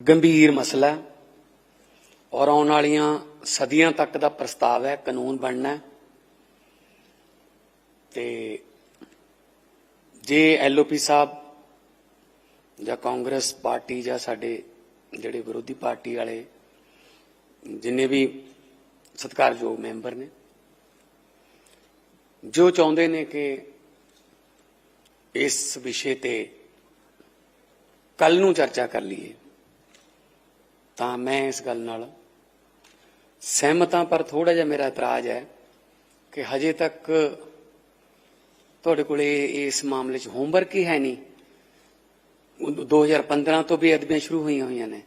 ਗੰਭੀਰ ਮਸਲਾ ਹੈ ਔਰ ਆਉਣ ਵਾਲੀਆਂ ਸਦੀਆਂ ਤੱਕ ਦਾ ਪ੍ਰਸਤਾਵ ਹੈ, ਕਾਨੂੰਨ ਬਣਨਾ ਹੈ। ਤੇ ਜੇ ਐਲਓਪੀ ਸਾਹਿਬ ਜਾਂ ਕਾਂਗਰਸ ਪਾਰਟੀ ਜਾਂ ਸਾਡੇ ਜਿਹੜੇ ਵਿਰੋਧੀ ਪਾਰਟੀ ਵਾਲੇ ਜਿੰਨੇ ਵੀ ਸਤਿਕਾਰਯੋਗ ਮੈਂਬਰ ਨੇ, ਜੋ ਚਾਹੁੰਦੇ ਨੇ ਕਿ ਇਸ ਵਿਸ਼ੇ ਤੇ ਕੱਲ ਨੂੰ ਚਰਚਾ ਕਰ ਲਈਏ ਤਾਂ ਮੈਂ ਇਸ ਗੱਲ ਨਾਲ ਸਹਿਮਤ ਹਾਂ, ਪਰ ਥੋੜਾ ਜਿਹਾ ਮੇਰਾ ਇਤਰਾਜ਼ ਹੈ ਕਿ ਹਜੇ ਤੱਕ ਤੁਹਾਡੇ ਕੋਲੇ ਇਸ ਮਾਮਲੇ 'ਚ ਹੋਮਵਰਕ ਹੀ ਹੈ ਨਹੀਂ। ਉਹ 2015 ਤੋਂ ਵੀ ਅਦਬੀਆਂ ਸ਼ੁਰੂ ਹੋਈਆਂ ਹੋਈਆਂ ਨੇ।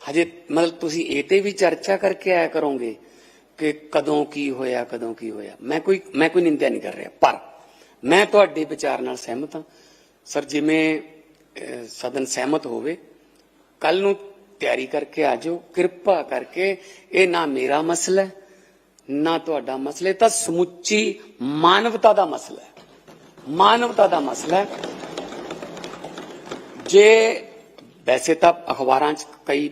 ਹਜੇ ਮਤਲਬ ਤੁਸੀਂ ਇਹ ਤੇ ਵੀ ਚਰਚਾ ਕਰਕੇ ਆਇਆ ਕਰੋਗੇ ਕਿ ਕਦੋਂ ਕੀ ਹੋਇਆ, ਕਦੋਂ ਕੀ ਹੋਇਆ। ਮੈਂ ਕੋਈ ਮੈਂ ਕੋਈ ਨਿੰਦਿਆ ਨਹੀਂ ਕਰ ਰਿਹਾ, ਪਰ ਮੈਂ ਤੁਹਾਡੇ ਵਿਚਾਰ ਨਾਲ ਸਹਿਮਤ ਹਾਂ। ਸਰ ਜਿਵੇਂ ਸਦਨ ਸਹਿਮਤ ਹੋਵੇ ਕੱਲ ਨੂੰ ਤਿਆਰੀ ਕਰਕੇ ਆ ਜਾਓ, ਕਿਰਪਾ ਕਰਕੇ, ਇਹ ਨਾ ਮੇਰਾ ਮਸਲਾ ਹੈ, ਨਾ ਤੁਹਾਡਾ ਮਸਲਾ ਤਾਂ ਸਮੁੱਚੀ ਮਾਨਵਤਾ ਦਾ ਮਸਲਾ ਹੈ। ਮਾਨਵਤਾ ਦਾ ਮਸਲਾ ਹੈ। ਜੇ, ਵੈਸੇ ਤਾਂ ਅਖਬਾਰਾਂ 'ਚ ਕਈ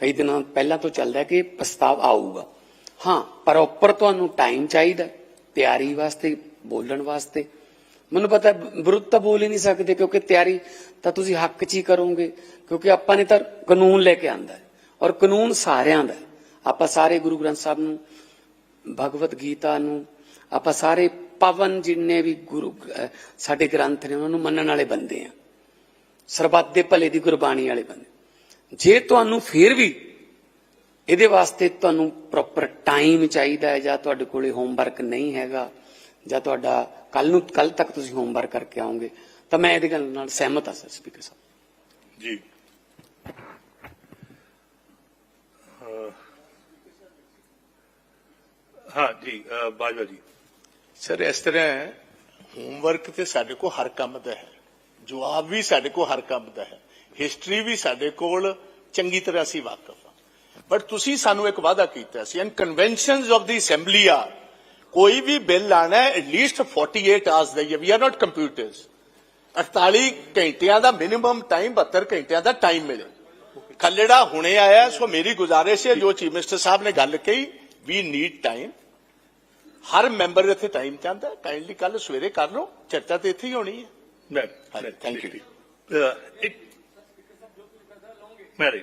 ਕਈ ਦਿਨਾਂ ਪਹਿਲਾਂ ਤੋਂ ਚੱਲਦਾ ਕਿ ਪ੍ਰਸਤਾਵ ਆਊਗਾ। ਹਾਂ ਪ੍ਰੋਪਰ ਤੁਹਾਨੂੰ ਟਾਈਮ ਚਾਹੀਦਾ ਤਿਆਰੀ ਵਾਸਤੇ, ਬੋਲਣ ਵਾਸਤੇ। ਮੈਨੂੰ ਪਤਾ ਵਿਰੁੱਧ ਤਾਂ ਬੋਲ ਹੀ ਨਹੀਂ ਸਕਦੇ ਕਿਉਂਕਿ ਤਿਆਰੀ ਤਾਂ ਤੁਸੀਂ ਹੱਕ 'ਚ ਹੀ ਕਰੋਗੇ, ਕਿਉਂਕਿ ਆਪਾਂ ਨੇ ਤਾਂ ਕਾਨੂੰਨ ਲੈ ਕੇ ਆਂਦਾ ਔਰ ਕਾਨੂੰਨ ਸਾਰਿਆਂ ਦਾ ਆਪਾਂ ਸਾਰੇ ਗੁਰੂ ਗ੍ਰੰਥ ਸਾਹਿਬ ਨੂੰ ਭਗਵਤ ਗੀਤਾ ਨੂੰ, ਆਪਾਂ ਸਾਰੇ ਪਵਨ ਜਿੰਨੇ ਵੀ ਗੁਰੂ ਸਾਡੇ ਗ੍ਰੰਥ ਨੇ ਉਹਨਾਂ ਨੂੰ ਮੰਨਣ ਵਾਲੇ ਬੰਦੇ ਆ। ਸਰਬੱਤ ਦੇ ਭਲੇ ਦੀ ਗੁਰਬਾਣੀ ਵਾਲੇ ਬੰਦੇ। ਜੇ ਤੁਹਾਨੂੰ ਫਿਰ ਵੀ ਇਹਦੇ ਵਾਸਤੇ ਤੁਹਾਨੂੰ ਪ੍ਰੋਪਰ ਟਾਈਮ ਚਾਹੀਦਾ ਹੈ ਜਾਂ ਤੁਹਾਡੇ ਕੋਲੇ ਹੋਮਵਰਕ ਨਹੀਂ ਹੈਗਾ ਜਾਂ ਤੁਹਾਡਾ ਕੱਲ ਨੂੰ ਕੱਲ ਤੱਕ ਤੁਸੀਂ ਹੋਮਵਰਕ ਕਰਕੇ ਆਓਗੇ ਤਾਂ ਮੈਂ ਇਹਦੇ ਗੱਲ ਨਾਲ ਸਹਿਮਤ ਹਾਂ ਸਰ ਸਪੀਕਰ ਸਾਹਿਬ। ਜੀ। ਹਾਂ ਜੀ ਬਾਜਵਾ ਜੀ। ਸਰ ਇਸ ਤਰ੍ਹਾਂ ਹੈ ਹੋਮਵਰਕ ਤੇ ਸਾਡੇ ਕੋਲ ਹਰ ਕੰਮ ਦਾ ਹੈ ਜਵਾਬ ਵੀ ਸਾਡੇ ਕੋਲ ਹਰ ਕੰਮ ਦਾ ਹੈ ਹਿਸਟਰੀ ਵੀ ਸਾਡੇ ਕੋਲ ਚੰਗੀ ਤਰ੍ਹਾਂ ਅਸੀਂ ਵਾਕਿਫ ਹਾਂ। ਬਟ ਤੁਸੀਂ ਸਾਨੂੰ ਇੱਕ ਵਾਅਦਾ ਕੀਤਾ ਸੀ and conventions of the assembly are ਕੋਈ ਵੀ ਬਿੱਲ ਆਣਾ ਹੈ ਐਟ ਲੀਸਟ 48 ਆਵਰਸ ਦਾ ਵੀ ਆਰ ਨਾਟ ਕੰਪਿਊਟਰਸ 48 ਘੰਟਿਆਂ ਦਾ ਮਿਨੀਮਮ ਟਾਈਮ 72 ਘੰਟਿਆਂ ਦਾ ਟਾਈਮ ਮਿਲੇ। ਖੱਲੜਾ ਹੁਣੇ ਆਇਆ ਸੋ ਮੇਰੀ ਗੁਜ਼ਾਰਿਸ਼ ਹੈ ਜੋ ਚੀਫ ਮਿਨਿਸਟਰ ਸਾਹਿਬ ਨੇ ਗੱਲ ਕਹੀ ਵੀ ਨੀਡ ਟਾਈਮ ਹਰ ਮੈਂਬਰ ਇੱਥੇ ਟਾਈਮ ਚਾਹੁੰਦਾ ਕਾਈਂਡਲੀ ਕੱਲ ਸਵੇਰੇ ਕਰ ਲਓ ਚਰਚਾ ਤੇ ਇੱਥੇ ਹੀ ਹੋਣੀ ਹੈ। ਮੈਂ you. ਅਹ, ਇੱਕ ਮੈਰੀ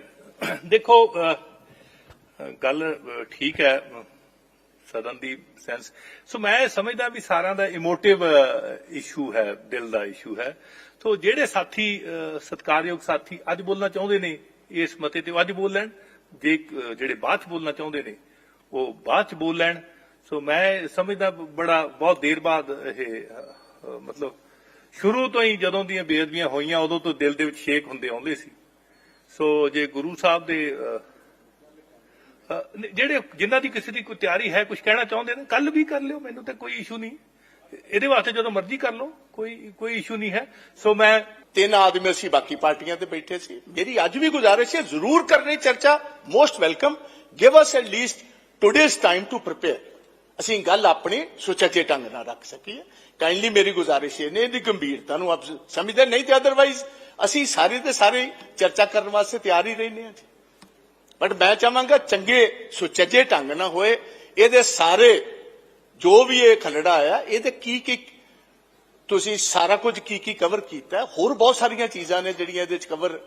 ਦੇਖੋ ਗੱਲ ਠੀਕ ਹੈ ਸਦਨ ਦੀ ਸੈਂਸ ਸੋ ਮੈਂ ਸਮਝਦਾ ਵੀ ਸਾਰਿਆਂ ਦਾ ਇਮੋਟਿਵ ਇਸ਼ੂ ਹੈ ਦਿਲ ਦਾ ਇਸ਼ੂ ਹੈ। ਸੋ ਜਿਹੜੇ ਸਾਥੀ ਅਹ, ਸਤਿਕਾਰਯੋਗ ਸਾਥੀ ਅੱਜ ਬੋਲਣਾ ਚਾਹੁੰਦੇ ਨੇ ਇਸ ਮਤੇ ਤੇ ਅੱਜ ਬੋਲ ਲੈਣ। ਜੇ ਜਿਹੜੇ ਬਾਅਦ ਚ ਬੋਲਣਾ ਚਾਹੁੰਦੇ ਨੇ ਉਹ ਬਾਅਦ ਚ ਬੋਲ ਲੈਣ। ਸੋ ਮੈਂ ਸਮਝਦਾ ਬੜਾ ਬਹੁਤ ਦੇਰ ਬਾਅਦ ਇਹ ਮਤਲਬ ਸ਼ੁਰੂ ਤੋਂ ਹੀ ਜਦੋਂ ਦੀਆਂ ਬੇਅਦਬੀਆਂ ਹੋਈਆਂ ਉਦੋਂ ਤੋਂ ਦਿਲ ਦੇ ਵਿੱਚ ਸ਼ੇਕ ਹੁੰਦੇ ਆਉਂਦੇ ਸੀ। ਸੋ ਜੇ ਗੁਰੂ ਸਾਹਿਬ ਦੇ ਜਿਹੜੇ ਜਿਨ੍ਹਾਂ ਦੀ ਕਿਸੇ ਦੀ ਕੋਈ ਤਿਆਰੀ ਹੈ ਕੁਝ ਕਹਿਣਾ ਚਾਹੁੰਦੇ ਨੇ ਕੱਲ ਵੀ ਕਰ ਲਿਓ, ਮੈਨੂੰ ਤਾਂ ਕੋਈ ਇਸ਼ੂ ਨਹੀਂ। ਇਹਦੇ ਵਾਸਤੇ ਜਦੋਂ ਮਰਜ਼ੀ ਕਰ ਲਓ, ਕੋਈ ਕੋਈ ਇਸ਼ੂ ਨਹੀਂ ਹੈ। ਸੋ ਮੈਂ ਤਿੰਨ ਆਦਮੀ ਅਸੀਂ ਬਾਕੀ ਪਾਰਟੀਆਂ ਤੇ ਬੈਠੇ ਸੀ। ਮੇਰੀ ਅੱਜ ਵੀ ਗੁਜ਼ਾਰਿਸ਼ ਹੈ, ਜ਼ਰੂਰ ਕਰਨੀ ਚਰਚਾ। Most welcome give us at least today's time to prepare ਅਸੀਂ ਗੱਲ ਆਪਣੀ ਸੁਚੱਜੇ ਢੰਗ ਨਾਲ ਰੱਖ ਸਕੀਏ। ਕਾਈਂਡਲੀ ਮੇਰੀ ਗੁਜ਼ਾਰਿਸ਼ ਇਹ ਨੇ ਇਹਦੀ ਗੰਭੀਰਤਾ ਨੂੰ ਆਪ ਸਮਝਦੇ ਨਹੀਂ ਤੇ ਅਦਰਵਾਈਜ਼ ਅਸੀਂ ਸਾਰੇ ਦੇ ਸਾਰੇ ਚਰਚਾ ਕਰਨ ਵਾਸਤੇ ਤਿਆਰ ਹੀ ਰਹਿੰਦੇ ਹਾਂ ਜੀ। ਬਟ ਮੈਂ ਚਾਹਾਂਗਾ ਚੰਗੇ ਸੁਚੱਜੇ ਢੰਗ ਨਾਲ ਹੋਏ, ਇਹਦੇ ਸਾਰੇ ਜੋ ਵੀ ਇਹ ਖਲੜਾ ਆਇਆ, ਇਹਦੇ ਕੀ ਕੀ ਤੁਸੀਂ ਸਾਰਾ ਕੁਝ ਕੀ ਕੀ ਕਵਰ ਕੀਤਾ? ਹੋਰ ਬਹੁਤ ਸਾਰੀਆਂ ਚੀਜ਼ਾਂ ਨੇ ਜਿਹੜੀਆਂ ਇਹਦੇ ਚ ਕਵਰ